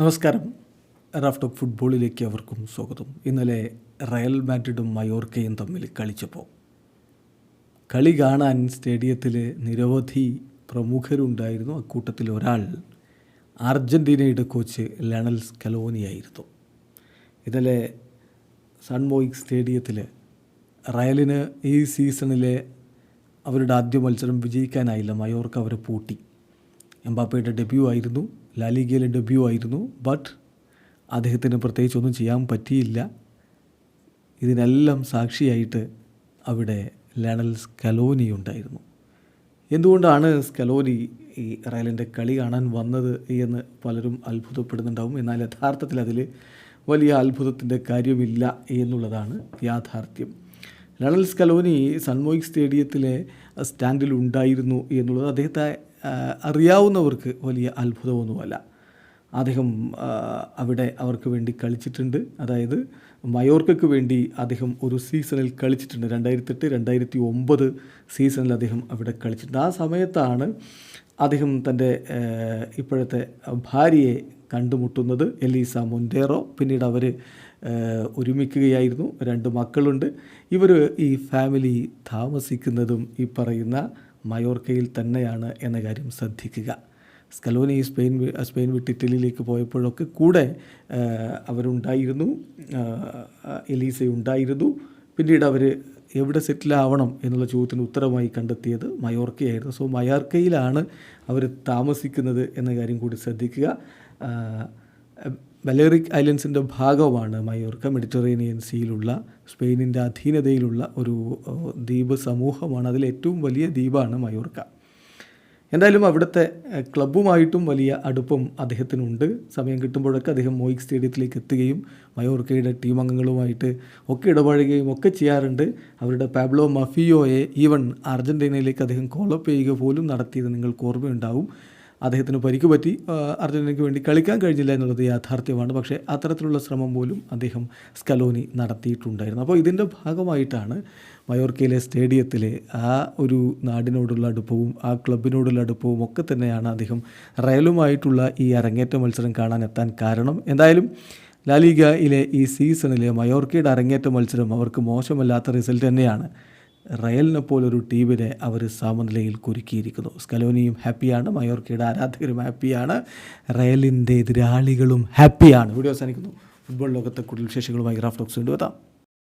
നമസ്കാരം. റാഫ്റ്റോക്ക് ഫുട്ബോളിലേക്ക് അവർക്കും സ്വാഗതം. ഇന്നലെ റയൽ മാഡ്രിഡും മയോർക്കയും തമ്മിൽ കളിച്ചപ്പോൾ കളി കാണാൻ സ്റ്റേഡിയത്തിൽ നിരവധി പ്രമുഖരുണ്ടായിരുന്നു. അക്കൂട്ടത്തിൽ ഒരാൾ അർജന്റീനയുടെ കോച്ച് ലണൽ സ്കലോനിയായിരുന്നു. ഇന്നലെ സൺമോയിക് സ്റ്റേഡിയത്തിൽ റയലിന് ഈ സീസണിലെ അവരുടെ ആദ്യ മത്സരം വിജയിക്കാനായില്ല. മയോർക്ക് അവരെ പൂട്ടി. എംബാപ്പയുടെ ഡെബ്യൂ ആയിരുന്നു ലാലിഗയിലെ ഡെബ്യൂ ആയിരുന്നു ബട്ട് അദ്ദേഹത്തിന് പ്രത്യേകിച്ച് ഒന്നും ചെയ്യാൻ പറ്റിയില്ല. ഇതിനെല്ലാം സാക്ഷിയായിട്ട് അവിടെ ലണൽ സ്കലോനി ഉണ്ടായിരുന്നു. എന്തുകൊണ്ടാണ് സ്കലോനി ഈ റയലിന്റെ കളി കാണാൻ വന്നത് എന്ന് പലരും അത്ഭുതപ്പെടുന്നുണ്ടാവും. എന്നാൽ യഥാർത്ഥത്തിൽ അതിൽ വലിയ അത്ഭുതത്തിന്റെ കാര്യമില്ല എന്നുള്ളതാണ് യാഥാർത്ഥ്യം. ലണൽ സ്കലോനി സൺമോയിക് സ്റ്റേഡിയത്തിലെ സ്റ്റാൻഡിൽ ഉണ്ടായിരുന്നു എന്നുള്ളത് അദ്ദേഹത്തെ അറിയാവുന്നവർക്ക് വലിയ അത്ഭുതമൊന്നുമല്ല. അദ്ദേഹം അവിടെ അവർക്ക് വേണ്ടി കളിച്ചിട്ടുണ്ട്. അതായത് മയോർക്കയ്ക്ക് വേണ്ടി അദ്ദേഹം ഒരു സീസണിൽ കളിച്ചിട്ടുണ്ട്. രണ്ടായിരത്തെട്ട് രണ്ടായിരത്തി ഒമ്പത് സീസണിൽ അദ്ദേഹം അവിടെ കളിച്ചിട്ടുണ്ട്. ആ സമയത്താണ് അദ്ദേഹം തന്റെ ഇപ്പോഴത്തെ ഭാര്യയെ കണ്ടുമുട്ടുന്നത് എലീസ മൊന്റേറോ പിന്നീട് അവർ ഒരുമിക്കുകയായിരുന്നു. രണ്ട് മക്കളുണ്ട്. ഇവർ ഈ ഫാമിലി താമസിക്കുന്നതും ഈ പറയുന്ന മയോർക്കയിൽ തന്നെയാണ് എന്ന കാര്യം ശ്രദ്ധിക്കുക. സ്കലോനി സ്പെയിൻ സ്പെയിൻ വിട്ട് ഇറ്റലിയിലേക്ക് പോയപ്പോഴൊക്കെ കൂടെ അവരുണ്ടായിരുന്നു. എലീസ ഉണ്ടായിരുന്നു. പിന്നീട് അവർ എവിടെ സെറ്റിലാവണം എന്നുള്ള ചോദ്യത്തിന് ഉത്തരമായി കണ്ടെത്തിയത് മയോർക്കയായിരുന്നു. സോ മയോർക്കയിലാണ് അവർ താമസിക്കുന്നത് എന്ന കാര്യം കൂടി ശ്രദ്ധിക്കുക. ബലേറിക് ഐലൻഡ്സിന്റെ ഭാഗമാണ് മയോർക്ക. മെഡിറ്ററേനിയൻ സീയിലുള്ള സ്പെയിനിന്റെ അധീനതയിലുള്ള ഒരു ദ്വീപ് സമൂഹമാണ് അതിൽ ഏറ്റവും വലിയ ദ്വീപാണ് മയോർക്ക. എന്തായാലും അവിടുത്തെ ക്ലബ്ബുമായിട്ടും വലിയ അടുപ്പം അദ്ദേഹത്തിനുണ്ട്. സമയം കിട്ടുമ്പോഴൊക്കെ അദ്ദേഹം മോയിക് സ്റ്റേഡിയത്തിലേക്ക് എത്തുകയും മയോർക്കയുടെ ടീം അംഗങ്ങളുമായിട്ട് ഒക്കെ ഇടപഴകുകയും ഒക്കെ ചെയ്യാറുണ്ട്. അവരുടെ പാബ്ലോ മഫിയോയെ ഈവൺ അർജന്റീനയിലേക്ക് അദ്ദേഹം കോളപ്പ് ചെയ്യുക പോലും നടത്തിയത് നിങ്ങൾക്ക് ഓർമ്മയുണ്ടാവും. അദ്ദേഹത്തിന് പരിക്ക് പറ്റി അർജന്റീനയ്ക്ക് വേണ്ടി കളിക്കാൻ കഴിഞ്ഞില്ല എന്നുള്ളത് യാഥാർത്ഥ്യമാണ്. പക്ഷേ അത്തരത്തിലുള്ള ശ്രമം പോലും അദ്ദേഹം സ്കലോനി നടത്തിയിട്ടുണ്ടായിരുന്നു. അപ്പോൾ ഇതിന്റെ ഭാഗമായിട്ടാണ് മയോർക്കയിലെ സ്റ്റേഡിയത്തിലെ ആ ഒരു നാടിനോടുള്ള അടുപ്പവും ആ ക്ലബിനോടുള്ള അടുപ്പവും ഒക്കെ തന്നെയാണ് അദ്ദേഹം റയലുമായിട്ടുള്ള ഈ അരങ്ങേറ്റ മത്സരം കാണാൻ എത്താൻ കാരണം. എന്തായാലും ലാലിഗയിലെ ഈ സീസണിലെ മയോർക്കയുടെ അരങ്ങേറ്റ മത്സരം അവർക്ക് മോശമല്ലാത്ത റിസൾട്ട് തന്നെയാണ്. റയലിനെ പോലൊരു ടീമിനെ അവർ സമനിലയിൽ കുരുക്കിയിരിക്കുന്നു. സ്കലോനിയും ഹാപ്പിയാണ്. മയോർക്കയുടെ ആരാധകരും ഹാപ്പിയാണ്. റയലിന്റെ എതിരാളികളും ഹാപ്പിയാണ്. വീഡിയോ അവസാനിക്കുന്നു. ഫുട്ബോൾ ലോകത്തെ കൂടുതൽ വിശേഷങ്ങളുമായി ഗ്രാഫ് ടോക്സ് കൊണ്ടുവെത്താം